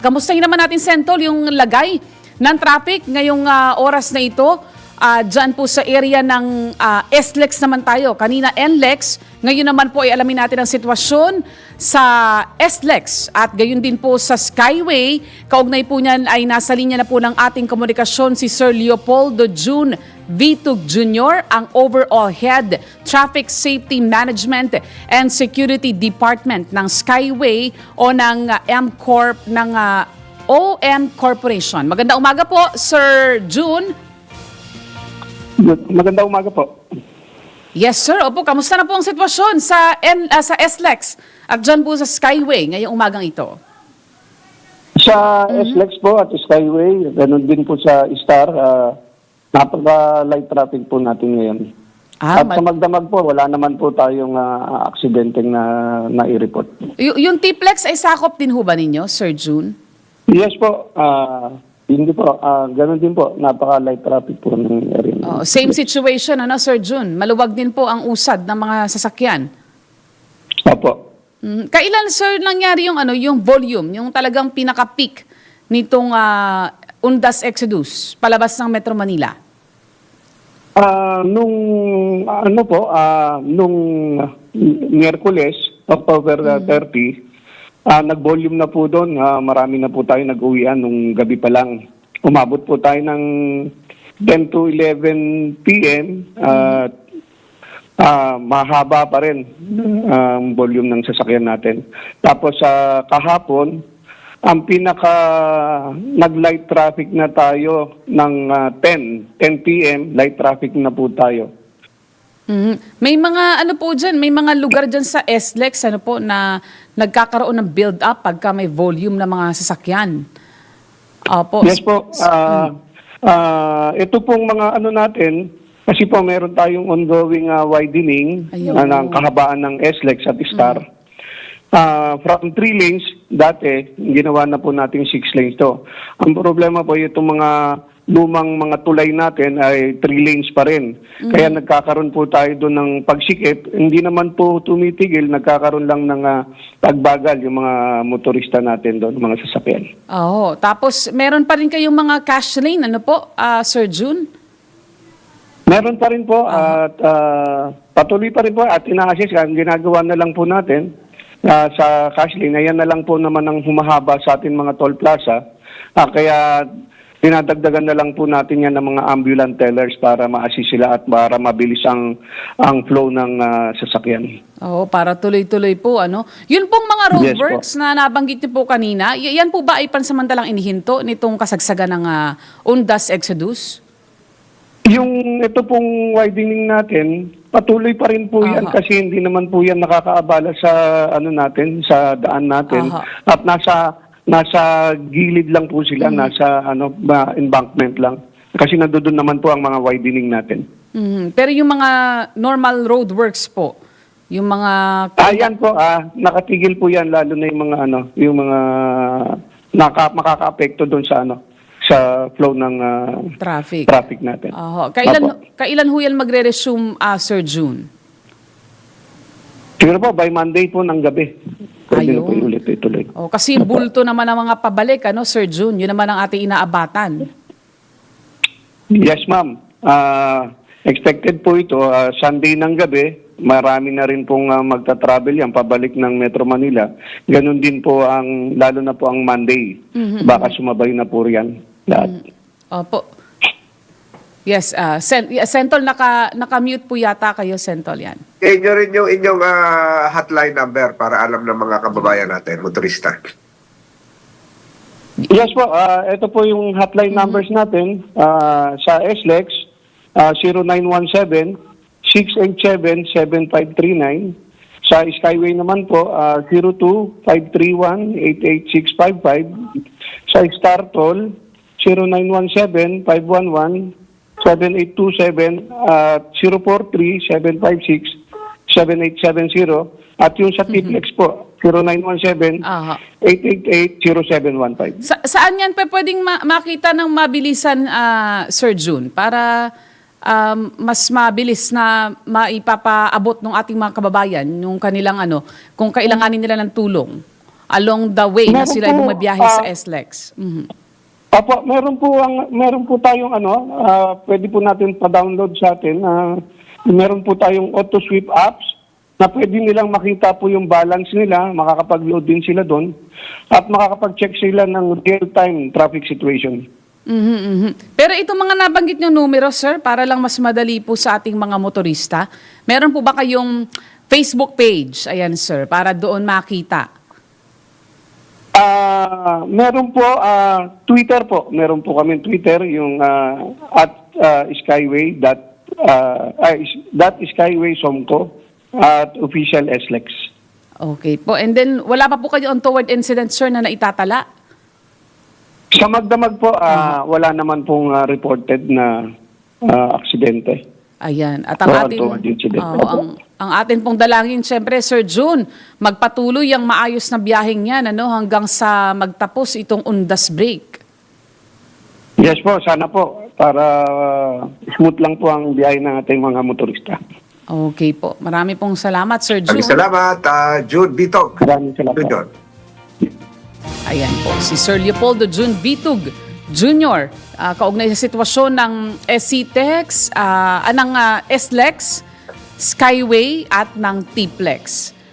At kamustahin naman natin, Sentol, yung lagay ng traffic ngayong ah, oras na ito. Ah, Diyan po sa area ng ah, SLEX naman tayo. Kanina NLEX, ngayon naman po ay alamin natin ang sitwasyon sa SLEX at gayon din po sa Skyway. Kaugnay po niyan ay nasa linya na po ng ating komunikasyon si Sir Leopoldo June Vitug Jr., ang overall head Traffic Safety Management and Security Department ng Skyway o ng ah, M-Corp ng ah, OM Corporation. Maganda umaga po, Sir June. Good. Maganda umaga po. Yes, sir. Opo, kamusta na po ang sitwasyon sa, N, ah, sa SLEX at dyan po sa Skyway ngayong umagang ito? Sa SLEX po at Skyway, ganun din po sa Star, ah, napaka-light traffic po natin ngayon. Ah, at sa Magdamag po, wala naman po tayong uh, aksidenteng na nai-report. Y- yung T-Plex ay sakop din ho ba ninyo, Sir June? Yes po, ah, hindi po, ah, ganun din po, napaka-light traffic po ng area. Oh, same situation, ano, Sir June? Maluwag din po ang usad ng mga sasakyan. Opo. Mm, Kailan, sir, nangyari yung, ano, yung volume, yung talagang pinaka-peak nitong ah, Undas Exodus, palabas ng Metro Manila? Ah, nung ano po, ah, nung Miyerkules, October ah, 30, ah, nag-volume na po doon. Ah, marami na po tayo nag-uwian nung gabi pa lang. Umabot po tayo ng 10 to 11 p.m. At ah, mahaba pa rin ang volume ng sasakyan natin. Tapos sa kahapon, ang pinaka nag-light traffic na tayo ng ah, 10, 10 p.m. light traffic na po tayo. Mhm. May mga ano po dyan, may mga lugar dyan sa SLEX ano po na nagkakaroon ng build up pagka may volume ng mga sasakyan. Opo. Yes po. ah ah, ito pong mga ano natin, kasi po meron tayong ongoing ah, widening Ayun. ah, ng kahabaan ng SLEX at Star. Ah, from three lanes, dati, ginawa na po natin six lanes to. Ang problema po, itong mga lumang mga tulay natin ay three lanes pa rin. Kaya nagkakaroon po tayo doon ng pagsikip. Hindi naman po tumitigil, nagkakaroon lang ng ah, pagbagal yung mga motorista natin doon, mga sasakyan. Oo. Tapos meron pa rin kayong mga cash lane, ano po, ah, Sir June? Meron pa rin po at ah, patuloy pa rin po at ina-assist ang ginagawa na lang po natin ah, sa cash lane. Ayan na lang po naman ang humahaba sa atin mga toll plaza. Ah, kaya dinadagdagan na lang po natin yan ng mga ambulant tellers para ma-assist sila at para mabilis ang ang flow ng ah, sasakyan. Oo, para tuloy-tuloy po, ano. Yun pong mga Yes roadworks na nabanggit niyo po kanina, yan po ba ay pansamantalang inihinto nitong kasagsagan ng ah, Undas Exodus? Yung ito pong widening natin, patuloy pa rin po yan Aha. kasi hindi naman po yan nakakaabala sa ano natin, sa daan natin. Aha. At nasa nasa gilid lang po sila, nasa ano ba, embankment lang. Kasi nandoon naman po ang mga widening natin. Mhm. Pero yung mga normal roadworks po, yung mga... Ayan po, ah, nakatigil po yan lalo na yung mga ano, yung mga naka, makakaapekto doon sa ano, sa flow ng ah, Traffic. traffic natin. Oho. Kailan, Opo. kailan ho yan magre-resume, ah, Sir June? Siguro po, by Monday po ng gabi. Pwede na po Ayun. ulit ituloy. Oh, kasi bulto naman ang mga pabalik, ano, Sir June? Yun naman ang ating inaabatan. Yes, ma'am. Ah, expected po ito. ah, Sunday ng gabi, marami na rin pong ah, magta-travel yan pabalik ng Metro Manila. Ganon din po ang, lalo na po ang Monday. Baka sumabay na po riyan. Lahat. Opo. Yes, ah, Sen- yeah, Sentol, naka, naka-mute po yata kayo, Sentol, yan. Inyo rin yung inyong ah, hotline number para alam ng mga kababayan natin, motorista. Yes po, ah, ito po yung hotline numbers natin ah, sa SLEX, ah, 0917-687-7539. Sa Skyway naman po, ah, 02-531-88655. Sa Star Toll, 0917-511-7827 at 043-756-7870. At yung sa Tiplex po, 0917 Aha. 888-0715. Sa, saan yan pa pwedeng ma- makita ng mabilisan, ah, Sir June, para um, mas mabilis na maipapaabot ng ating mga kababayan yung kanilang ano, kung kailanganin nila ng tulong? along the way na Meron sila po, bumabiyahe sa ah, SLEX? Mhm. Opo, meron po ang meron po tayong ano, ah, pwede po natin pa-download sa atin. ah, meron po tayong auto sweep apps na pwede nilang makita po yung balance nila, makakapag-load din sila doon at makakapag-check sila ng real-time traffic situation. Mhm, mhm. Pero itong mga nabanggit niyo numero, sir, para lang mas madali po sa ating mga motorista, meron po ba kayong Facebook page? Ayan, sir, para doon makita. Ah, meron po ah, Twitter po. Meron po kami Twitter yung ah, at ah, skyway dot ah, is- dot skyway somco at official SLEX. Okay po. And then, wala pa po kayo untoward incident, sir, na naitatala? Sa magdamag po, ah, wala naman pong ah, reported na ah, aksidente. Ayan. At ang atin. Oo, ang, ang atin pong dalangin, syempre, Sir June, magpatuloy ang maayos na biyaheng yan ano, hanggang sa magtapos itong undas break. Yes po, sana po para ah, smooth lang po ang biyahe ng ating mga motorista. Okay po. Marami pong salamat, Sir June. Maraming salamat, ah, Jude Bitog. Maraming salamat. Junior. Ayan po, si Sir Leopoldo June Bitug Jr. ah, kaugnay sa sitwasyon ng SCTEX, uh, anang SLEX, Skyway at ng TPLEX.